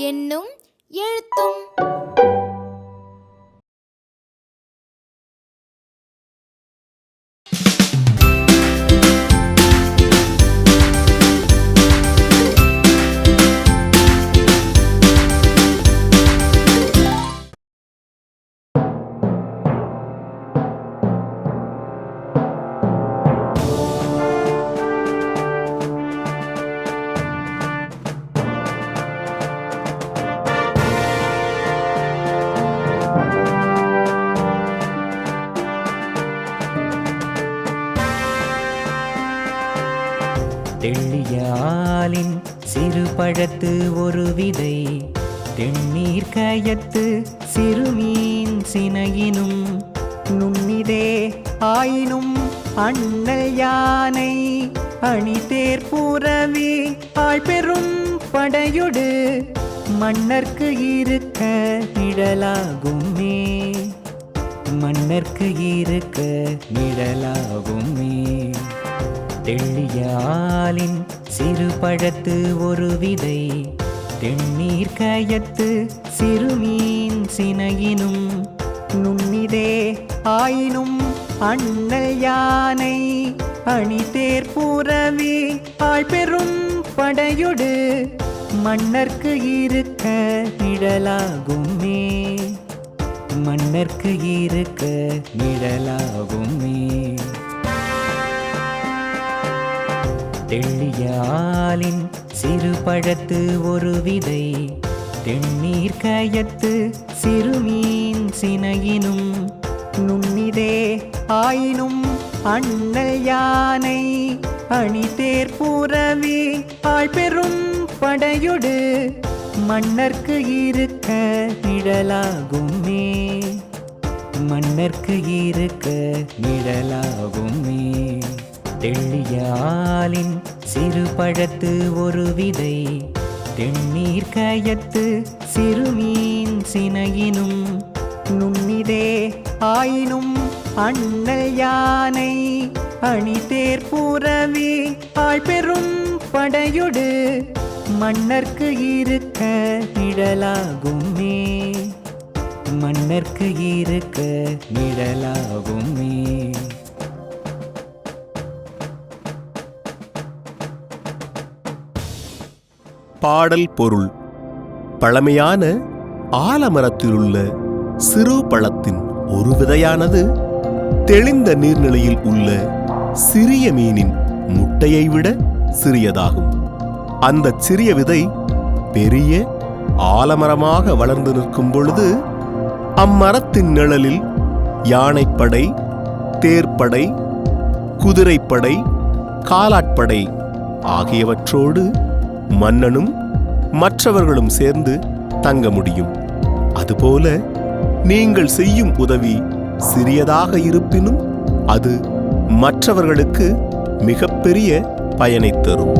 என்னும் எழுத்தும். தெள்ளியாலின் சிறு பழத்து ஒரு விதை. தென்னீர் கயத்து சிறுமீன் சினையினும் நுண்ணிதே ஆயினும் அண்ணல் யானை அணி தேர்புறவி ஆள் பெரும் படையொடு மன்னர்க்கு இருக்க நிழலாகுமே மன்னர்க்கு இருக்க நிழலாகுமே தெள்ளியாலின் சிறு பழத்து ஒரு விதை. தென்னீர் கயத்து சிறுமீன் சினையினும் நுண்ணிதே ஆயினும் அண்ணல் யானை. அணிதேர் தேர்புறவி ஆள் படையொடு மன்னர்க்கு இருக்க நிழலாகுமே. மன்னர்க்கு இருக்க நிழலாகுமே. தெள்ளியாலின் சிறுபழத்து ஒரு விதை தென்னீர் கயத்து சிறுமீன் சினையினும் நுண்ணிதே ஆயினும் அண்ணல் யானை அணிதேர் தேர்புறவி ஆள் படையொடு மன்னர்க்கு இருக்க நிழலாகுமே மன்னர்க்கு இருக்க நிழலாகுமே தெள்ளியாலின் சிறு பழத்து ஒரு விதை. தென்னீர் கயத்து சிறுமீன் சினையினும் நுண்ணிதே ஆயினும் அண்ணல் யானை அணி தேர்புறவி ஆள் பெரும் படையொடு மன்னர்க்கு இருக்க நிழலாகுமே. மன்னர்க்கு இருக்க நிழலாகுமே. பாடல் பொருள். பழமையான ஆலமரத்திலுள்ள சிறு பழத்தின் ஒரு விதையானது தெளிந்த நீர்நிலையில் உள்ள சிறிய மீனின் முட்டையை விட சிறியதாகும். அந்த சிறிய விதை பெரிய ஆலமரமாக வளர்ந்து நிற்கும் பொழுது அம்மரத்தின் நிழலில் யானைப்படை தேர்ப்படை குதிரைப்படை காலாட்படை ஆகியவற்றோடு மன்னனும் மற்றவர்களும் சேர்ந்து தங்க முடியும். அதுபோல நீங்கள் செய்யும் உதவி சிறியதாக இருப்பினும் அது மற்றவர்களுக்கு மிகப்பெரிய பயனைத் தரும்.